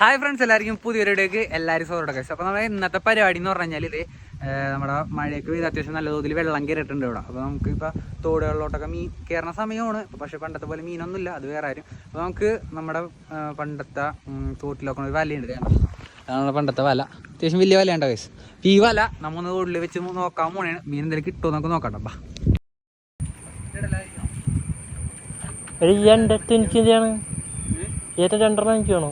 Hi friends എല്ലാവർക്കും പുതിയൊരു വീഡിയോക്ക് എല്ലാവരും സോറോടെ കഴിച്ചു അപ്പോൾ നമ്മുടെ ഇന്നത്തെ പരിപാടി എന്ന് പറഞ്ഞു കഴിഞ്ഞാൽ ഇത് നമ്മുടെ മഴയ്ക്ക് പെയ്ത് അത്യാവശ്യം നല്ല തോതിൽ വെള്ളം കയറിയിട്ടുണ്ട് ഇവിടെ. അപ്പോൾ നമുക്ക് ഇപ്പോൾ തോടുകളിലോട്ടൊക്കെ മീൻ കയറുന്ന സമയമാണ്. പക്ഷേ പണ്ടത്തെ പോലെ മീനൊന്നുമില്ല അത് വേറെ ആരും അപ്പോൾ നമുക്ക് നമ്മുടെ പണ്ടത്തെ തോട്ടിലൊക്കെ ഒരു വലയുണ്ട് അതാണ് പണ്ടത്തെ വല. അത്യാവശ്യം വലിയ വലയുണ്ട് കേസ് ഈ വല നമ്മൊന്ന് തോട്ടിൽ വെച്ച് നോക്കാൻ പോണേണ്. മീൻ എന്തെങ്കിലും കിട്ടുമോ നമുക്ക് നോക്കാം ബാ എനിക്ക് ഏറ്റവും രണ്ടെണ്ണം എനിക്ക് വേണോ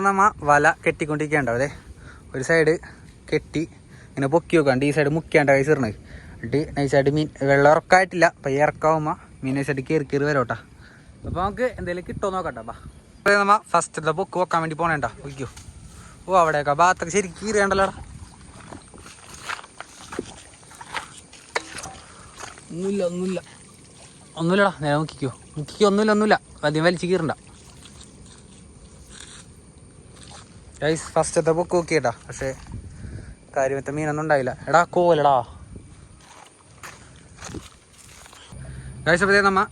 നമ്മ വല കെട്ടിക്കൊണ്ടിരിക്കേണ്ടാവും അതെ ഒരു സൈഡ് കെട്ടി ഇങ്ങനെ പൊക്കി വെക്കാണ്ട് ഈ സൈഡ് മുക്കിയാണ്ട കൈ ചേർന്ന് എന്നിട്ട് നൈസായിട്ട് മീൻ വെള്ളം ഇറക്കായിട്ടില്ല അപ്പം ഈ ഇറക്കാവുമ്പോൾ മീൻ നൈസായിട്ട് കയറി കയറി വരോട്ടാ അപ്പോൾ നമുക്ക് എന്തെങ്കിലും കിട്ടുമോ നോക്കട്ടെ അപ്പൊ നമ്മ ഫസ്റ്റ് പൊക്ക് വെക്കാൻ വേണ്ടി പോണേണ്ട പൊയ്ക്കോ ഓ അവിടെയൊക്കെ. ഭാഗത്തൊക്കെ ശരിക്കും കീറിയണ്ടല്ലോടാ. ഒന്നുമില്ല ഒന്നുമില്ല. ഒന്നുമില്ലടാ നേരെ മുക്കിക്കോ. മുക്കിക്കോ ഒന്നുമില്ല ഒന്നുമില്ല. അധികം വലിച്ചു കീറണ്ട. ഗൈസ് ഫസ്റ്റത്തെ പൊക്ക് നോക്കിയട്ടാ. പക്ഷേ കാര്യമത്തെ മീനൊന്നും ഉണ്ടായില്ല. എടാ കോലടാ. ഗൈസ് അപ്പോഴത്തേ നമ്മ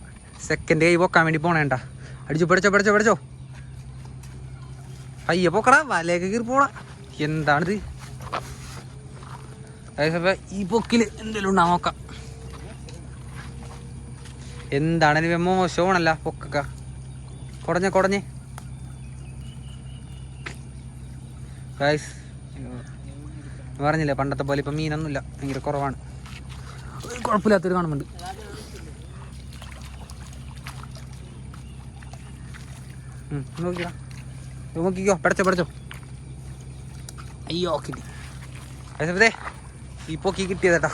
സെക്കൻഡ് കൈ പൊക്കാൻ വേണ്ടി പോണേണ്ട അടിച്ചു പഠിച്ചോ പഠിച്ചോ പഠിച്ചോ അയ്യ പൊക്കടാ വലയൊക്കെ കീറി പോടാ. എന്താണിത്? ഈ പൊക്കിൽ എന്തെങ്കിലും ഉണ്ടാ? നോക്കാം. എന്താണ് ഇനി മോശമാണല്ല പൊക്കൊക്ക. കുടഞ്ഞ കുടഞ്ഞ്. ഗൈസ് പറഞ്ഞില്ലേ പണ്ടത്തെ പോലെ ഇപ്പം മീനൊന്നുമില്ല. ഭയങ്കര കുറവാണ്. കുഴപ്പമില്ലാത്തൊരു കാണുന്നുണ്ട്. ഇത് നോക്കിക്കോ പഠിച്ചോ പഠിച്ചോ അയ്യോ കിട്ടി. അതെ ഈ കീ കിട്ടിയതേട്ടാ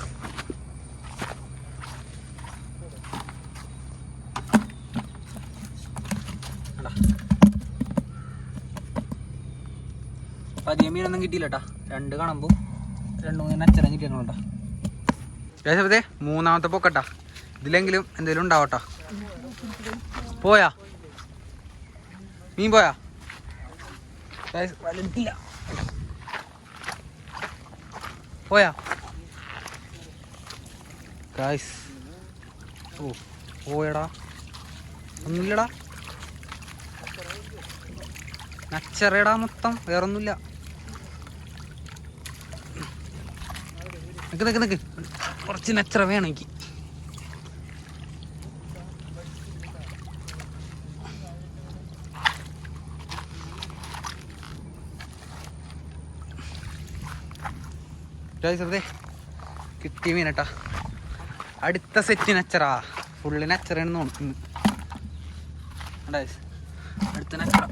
അധികം മീനൊന്നും കിട്ടിയില്ല കേട്ടാ രണ്ട് കണമ്പും രണ്ട് മൂന്ന് മൂന്നാമത്തെ പൊക്കട്ടാ ഇതിലെങ്കിലും എന്തെങ്കിലും ഉണ്ടാവട്ടാ പോയാ? മീൻ പോയാ? വലുതില്ല പോയാ ഗായ്സ് ഓ പോയടാ ഒന്നുമില്ലടാ നച്ചറയടാ മൊത്തം വേറൊന്നുമില്ല. നിക്ക് നിക്ക് നിക്ക്. കുറച്ച് നച്ചറ വേണം എനിക്ക് അതെ കിട്ടിയ മീനട്ടാ അടുത്ത സെറ്റ് നച്ചറാ ഫുള്ള് നച്ചറാണ് തോന്നുന്നു? അടുത്ത നച്ചറ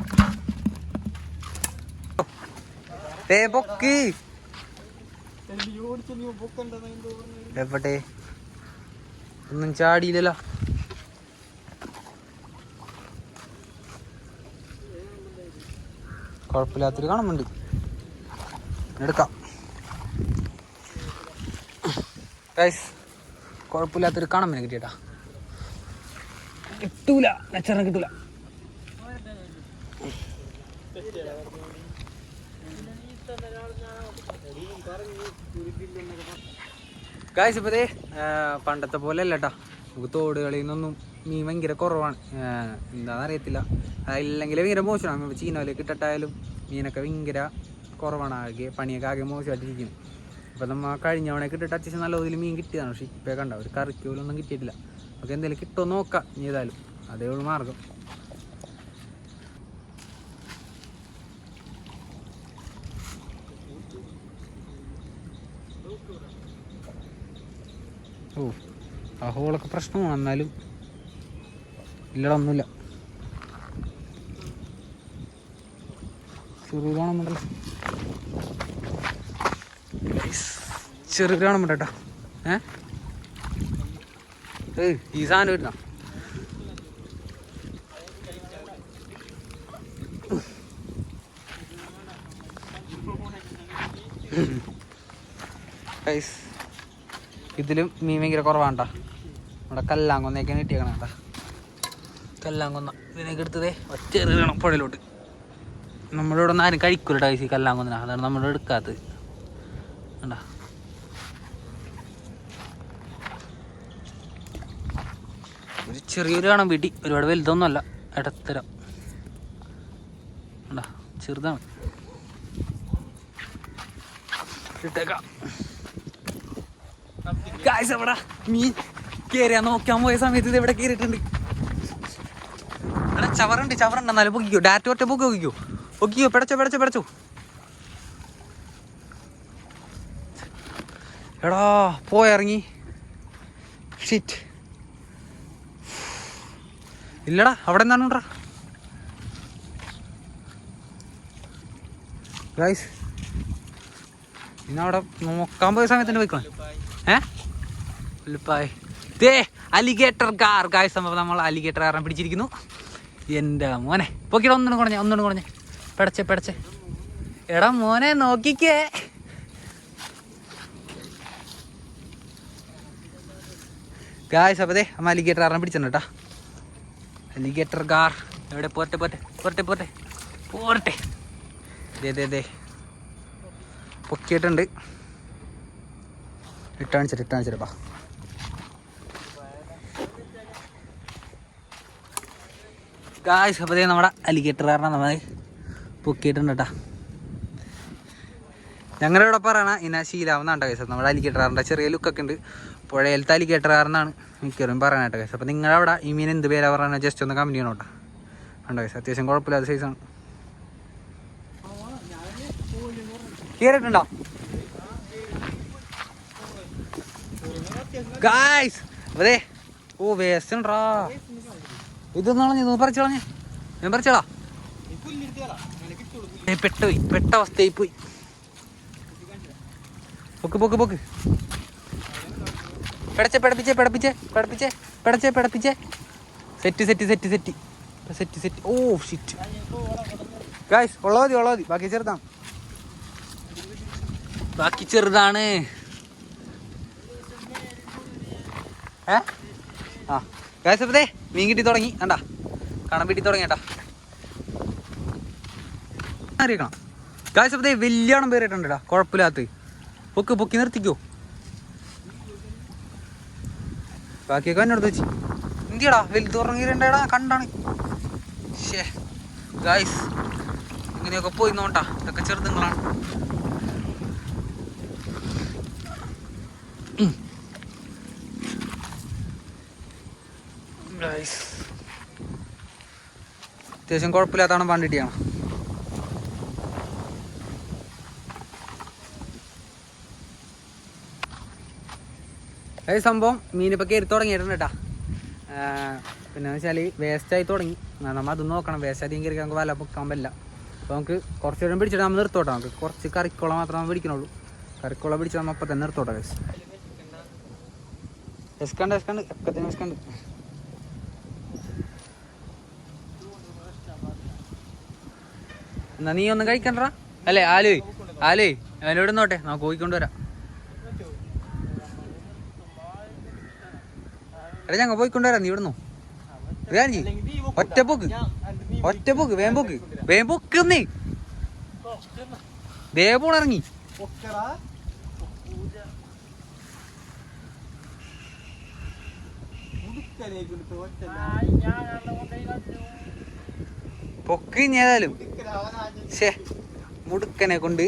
ഏ പൊക്ക്. എവിടെ? ഒന്നും ചാടിയില്ലല്ലോ. കുഴപ്പമില്ലാത്തൊരു കാണുന്നുണ്ട്. എടുക്കാം. ഗൈസ് കുഴപ്പമില്ലാത്തൊരു കാണുമ്പോൾ കിട്ടിയട്ടാ. കിട്ടൂല നച്ചറിന് കിട്ടൂല. ഗായ്സ് ഇപ്പതേ പണ്ടത്തെ പോലെ അല്ല കേട്ടാ നമുക്ക് തോടുകളിൽ നിന്നൊന്നും മീൻ ഭയങ്കര കുറവാണ്. എന്താണെന്ന് അറിയത്തില്ല. ഇല്ലെങ്കിൽ ഭയങ്കര മോശമാണ്. ചീനോലേക്ക് ഇട്ടിട്ടായാലും മീനൊക്കെ ഭയങ്കര കുറവാണ്. ആകെ പണിയൊക്കെ ആകെ മോശമായിട്ടിരിക്കുന്നു. അപ്പം നമ്മൾ കഴിഞ്ഞ അവണേ ഇട്ടിട്ട് അത്യാവശ്യം നല്ല ഒതിൽ മീൻ കിട്ടിയതാണ്. പക്ഷേ ഇപ്പം കണ്ട ഒരു കറിക്ക് പോലും ഒന്നും കിട്ടിയിട്ടില്ല. നമുക്ക് എന്തെങ്കിലും കിട്ടുമോ നോക്കാം. ഇനി ഏതായാലും അതേ ഉള്ളൂ മാർഗം. ഓ ആ ഹോളൊക്കെ പ്രശ്നമാണ് എന്നാലും. ഇല്ലടൊന്നുമില്ല ഒന്നുമില്ല. ചെറു കാണുന്നുണ്ടല്ലോ ചെറു കാണുന്നുണ്ട് ഏ? ഈ സാധനം വരുന്ന? ഇതിലും മീൻ ഭയങ്കര കുറവാണ്ടാ നമ്മുടെ കല്ലാങ്കൊന്നേക്കാണ് കിട്ടിയേക്കണം കേട്ടാ കല്ലാങ്കൊന്ന. ഇതിനൊക്കെ എടുത്തതേ ഒറ്റ എറിയണം പുഴയിലോട്ട്. നമ്മളിവിടെ ഒന്നും ആരും കഴിക്കൂല ടൈസ് ഈ കല്ലാങ്കൊന്ന അതാണ് നമ്മൾ എടുക്കാത്തത്. കണ്ടാ? ഒരു ചെറിയൊരു കാണാൻ വീട്ടി. ഒരുപാട് വലുതൊന്നുമല്ല. ഇടത്തരം. ഉണ്ടാ ചെറുതാണ്. മീൻ കേറിയാ നോക്കാൻ പോയ സമയത്ത് ഇത് എവിടെ കേറിയിട്ടുണ്ട്? എടാ ചവറുണ്ട് ചവറുണ്ട്. എന്നാലും പൊക്കിക്കോ. ഡാറ്റ ഒറ്റ പൊക്കി പൊക്കിക്കോ. പൊക്കിക്കോ. പിടച്ചോ പിടച്ചോ പിടച്ചോ. എടാ പോയിറങ്ങി. ഷിറ്റ് ഇല്ലടാ അവിടെ എന്താണ് ഗൈസ് ഗൈസ് ഇന്നവിടെ നോക്കാൻ പോയ സമയത്തിന് പോയിക്കോ ഏ? ഉള്ളിപ്പായ് ദേ അലിഗേറ്റർ കാർ ഗായ സംഭവം നമ്മൾ അലിഗേറ്റർ കാറിനെ പിടിച്ചിരിക്കുന്നു. എന്റെ മോനെ. പൊക്കിട ഒന്നും കുറഞ്ഞ ഒന്നും കുറഞ്ഞ. പെടച്ചേ പെടച്ചേ. എടാ മോനെ നോക്കിക്കേ. ഗായ്സ് അപ്പതേ അമ്മ അലിഗേറ്റർ കാറിനെ പിടിച്ചിട്ടുണ്ട് അലിഗേറ്റർ കാർ എവിടെ? പോരട്ടെ പോരട്ടെ പോരട്ടെ പോരട്ടെ. പോരട്ടെ. ദേ ദേ ദേ. പൊക്കിയിട്ടുണ്ട്. ഇട്ടാണിച്ചിട്ട് റിട്ടേൺ ബാ. ഗായ്സ് അപ്പോൾ ദേ നമ്മുടെ അലിഗേറ്റർ കാരണം നമ്മൾ പൊക്കിയിട്ടുണ്ട് കേട്ടോ. ഞങ്ങളുടെ ഇവിടെ പറയണ ഇന്ന ശീലാവുന്നതാണ് ഗൈസ് നമ്മുടെ അലിഗേറ്ററാറിന്റെ ചെറിയ ലുക്കൊക്കെ ഉണ്ട്. പുഴയിലത്തെ അലിഗേറ്ററാറിനാണ് മിക്കവരും പറയാനായിട്ട് കേസ് അപ്പോൾ നിങ്ങളുടെ അവിടെ ഈ മീൻ എന്ത് പേരാ പറയുന്നത് ജസ്റ്റ് ഒന്ന് കമ്പനി ചെയ്യണം കേട്ടോ. കേസ് അത്യാവശ്യം കുഴപ്പമില്ലാത്ത സൈസാണ് കീറിട്ടുണ്ടോ ഗായ്സ് അതെ ഓ വേസ്റ്റ് ഉണ്ടാ? ഇതൊന്നാണ് നീ പറിച്ചു കളഞ്ഞേ. ഞാൻ പറിച്ചോളാ പെട്ടോയി പെട്ട അവസ്ഥയായി പോയി. പൊക്ക് പൊക്ക് പൊക്ക്. പെടച്ചേ പിടപ്പിച്ചേ പിടപ്പിച്ചേ പിടപ്പിച്ചേ പിടച്ചേ പിടപ്പിച്ചേ. Set set set set. Set set. Oh shit guys ഉള്ള മതി ഉള്ള മതി. ബാക്കി ചെറുതാണ്. ബാക്കി ചെറുതാണ്. ഏ? ആ. ഗായ്സ് അപ്പതേ മീൻ കിട്ടി തുടങ്ങി. കണ്ടാ? കണം കിട്ടി തുടങ്ങി കേട്ടാ. അറിയിക്കണം ഗായ്സ് അപ്പതേ പേരിട്ടുണ്ട് കേട്ടോ. കുഴപ്പമില്ലാത്ത പൊക്ക് പൊക്കി നിർത്തിക്കോ. ബാക്കിയൊക്കെ എന്നോട് വെച്ച്. എന്തിയടാ വലുത് കണ്ടാണ്. ഷേ ഗായ്സ് ഇങ്ങനെയൊക്കെ പോയി നോട്ടാ ഇതൊക്കെ ചെറുതുങ്ങളാണ്. അത്യാവശ്യം കുഴപ്പമില്ലാത്തതാണ് പണ്ടിട്ടിയാണ് ഈ സംഭവം മീനിപ്പോൾ കയറി തുടങ്ങിയിട്ടുണ്ട് കേട്ടാ. പിന്നെ വെച്ചാൽ വേസ്റ്റായി തുടങ്ങി. നമ്മൾ അതൊന്നും അത് നോക്കണം. വേസ്റ്റ് അധികം നമുക്ക് വല പൊക്കാൻ പറ്റില്ല. അപ്പോൾ നമുക്ക് കുറച്ച് നേരം പിടിച്ചിട്ട് നമ്മൾ നിർത്തോട്ടെ. നമുക്ക് കുറച്ച് കറിക്കുള മാത്രമേ നമ്മൾ പിടിക്കണുള്ളൂ കറിക്കുള പിടിച്ച് നമ്മൾ അപ്പം തന്നെ നിർത്തോട്ടെ വേസ് എസ്കണ്ട് എസ്കണ്ട് എക്കത്തിന് എസ്കണ്ട് എന്നാ നീ ഒന്നും കഴിക്കണ്ടടാ അല്ലേ ആലു ആലു അവനോട് നോട്ടെ നമുക്ക് പോയിക്കൊണ്ട് വരാം എടാ ഞങ്ങൾ പോയിക്കൊണ്ടുവരാം നീ ഇവിടുന്നു വേണ്ടി ഒറ്റ പോക്ക്. ഒറ്റ പോക്ക് വേം പോക്ക്. വേം പൊക്ക് നീ. ദേ പോണിറങ്ങി പൊക്ക് ഇനി ഏതായാലും. ശേ മുടുക്കനെ കൊണ്ട്.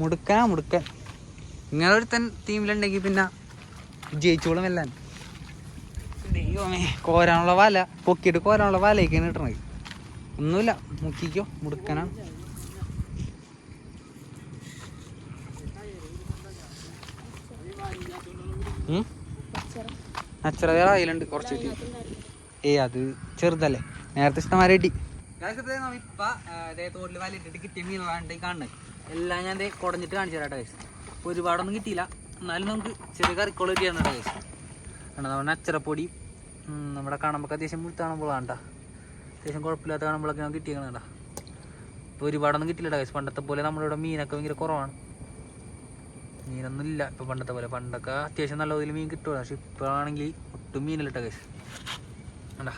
മുടുക്കനാ മുടുക്കൻ. ഇങ്ങനെ ഒരുത്തൻ ടീമിലുണ്ടെങ്കിൽ പിന്നെ ജയിച്ചോളും എല്ലാം. ദൈവമേ കോരാനുള്ള വല. പൊക്കിയിട്ട് കോരാനുള്ള വലയൊക്കെയാണ് കിട്ടണത് ഒന്നുമില്ല മുക്കിക്കോ മുടുക്കനാണ്. നച്ചറവേറെ അതിലുണ്ട് കുറച്ച് ഏ അത് ചെറുതല്ലേ? നേരത്തെ കിട്ടി കാണുന്നത് എല്ലാം ഞാൻ കുടഞ്ഞിട്ട് കാണിച്ചു തരാം കേട്ടോ guys. ഒരുപാടൊന്നും കിട്ടിയില്ല. എന്നാലും നമുക്ക് ചെറിയ കറിക്കുള്ള ചെയ്യാൻ കേട്ടോ കാരണം നമ്മുടെ അച്ചറപ്പൊടി. നമ്മുടെ കാണുമ്പോൾ അത്യാവശ്യം മുഴുത്ത കാണുമ്പോഴാണ് കേട്ടോ അത്യാവശ്യം കുഴപ്പമില്ലാത്ത കാണുമ്പോഴൊക്കെ ഞാൻ കിട്ടിയാണ് കേട്ടോ ഇപ്പോൾ ഒരുപാടൊന്നും കിട്ടില്ല കേട്ടോ പണ്ടത്തെ പോലെ നമ്മുടെ ഇവിടെ മീനൊക്കെ ഭയങ്കര കുറവാണ്. മീനൊന്നും ഇല്ല ഇപ്പോൾ പണ്ടത്തെ പോലെ. പണ്ടൊക്കെ അത്യാവശ്യം നല്ല ഇതിൽ മീൻ കിട്ടുമല്ലോ പക്ഷെ ഇപ്പോഴാണെങ്കിൽ ഒട്ടും മീനിലിട്ട കേസ് കണ്ടാ?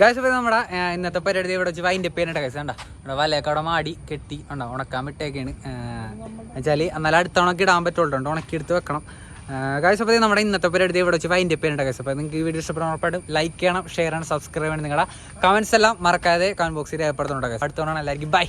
ഗായ്സ് ഇപ്പോൾ നമ്മുടെ ഇന്നത്തെ പരിപാടി ഇവിടെ വെച്ച് വൈന്റെ പേരിട്ട കേസ് കണ്ടോ? ഇവിടെ വലയൊക്കെ മാടി കെട്ടി ഉണ്ടോ ഉണക്കാൻ വിട്ടേക്കാണ്. വെച്ചാൽ എന്നാലും അടുത്ത ഉണക്കി ഇടാൻ പറ്റുള്ളൂ ഉണക്കി എടുത്ത് വെക്കണം. ഗൈസ് അപ്പോൾ നമ്മുടെ ഇന്നത്തെ പരിപാടി ഇവിടെ വെച്ച് വൈന്റെ പേരിട്ട കേസ് അപ്പോൾ നിങ്ങൾക്ക് ഈ വീഡിയോ ഇഷ്ടപ്പെടാൻ ലൈക്ക് ചെയ്യണം ഷെയർ ചെയ്യണം സബ്സ്ക്രൈബ് ചെയ്യണം നിങ്ങളുടെ കമൻസ് എല്ലാം മറക്കാതെ കമന്റ് ബോക്സിൽ രേഖപ്പെടുത്തുന്നുണ്ടോ ഗൈസ് അടുത്ത തവണ എല്ലാവർക്കും ബൈ